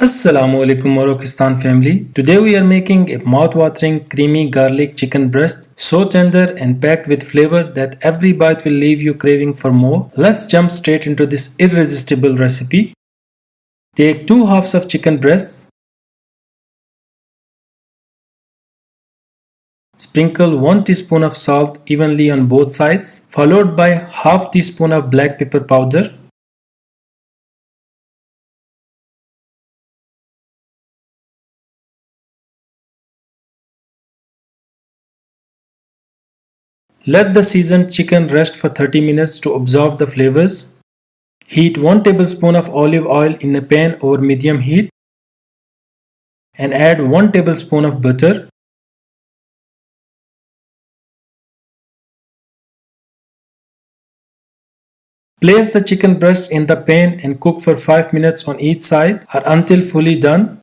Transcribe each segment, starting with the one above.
Assalamu alaikum Moroccan family. Today we are making a mouth-watering creamy garlic chicken breast, so tender and packed with flavor that every bite will leave you craving for more. Let's jump straight into this irresistible recipe. Take 2 halves of chicken breasts. Sprinkle 1 teaspoon of salt evenly on both sides, followed by half teaspoon of black pepper powder Let the seasoned chicken rest for 30 minutes to absorb the flavors. Heat 1 tablespoon of olive oil in a pan over medium heat and add 1 tablespoon of butter. Place the chicken breast in the pan and cook for 5 minutes on each side or until fully done.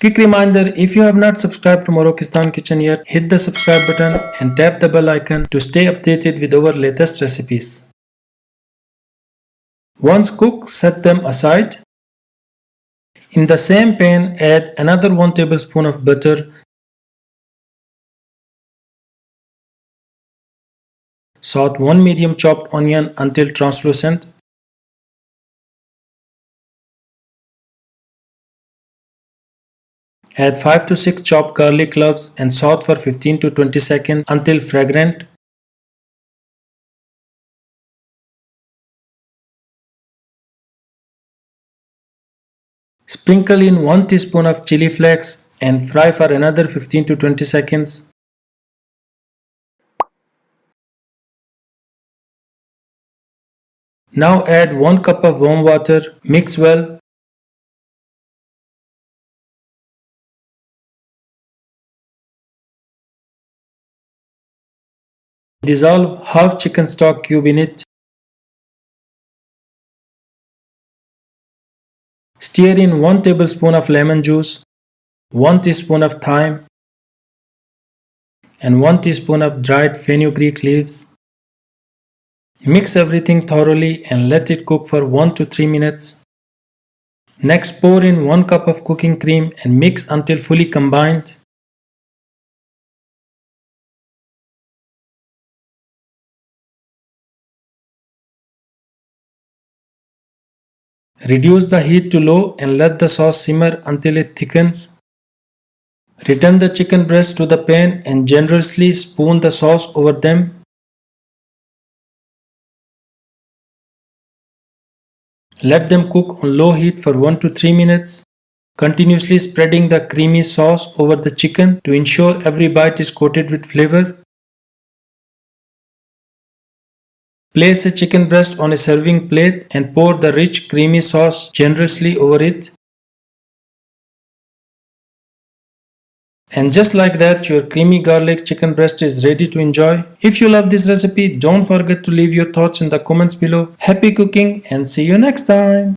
Quick reminder, if you have not subscribed to Moroccistan Kitchen yet, hit the subscribe button and tap the bell icon to stay updated with our latest recipes. Once cooked, set them aside. In the same pan, add another 1 tablespoon of butter, saute 1 medium chopped onion until translucent, Add 5 to 6 chopped garlic cloves and saute for 15 to 20 seconds until fragrant. Sprinkle in 1 teaspoon of chili flakes and fry for another 15 to 20 seconds. Now add 1 cup of warm water, mix well Dissolve half chicken stock cube in it. Stir in 1 tablespoon of lemon juice, 1 teaspoon of thyme, and 1 teaspoon of dried fenugreek leaves. Mix everything thoroughly and let it cook for 1 to 3 minutes. Next pour in 1 cup of cooking cream and mix until fully combined. Reduce the heat to low and let the sauce simmer until it thickens. Return the chicken breast to the pan and generously spoon the sauce over them. Let them cook on low heat for 1 to 3 minutes, continuously spreading the creamy sauce over the chicken to ensure every bite is coated with flavor. Place a chicken breast on a serving plate and pour the rich creamy sauce generously over it. And just like that, your creamy garlic chicken breast is ready to enjoy. If you love this recipe, don't forget to leave your thoughts in the comments below. Happy cooking and see you next time.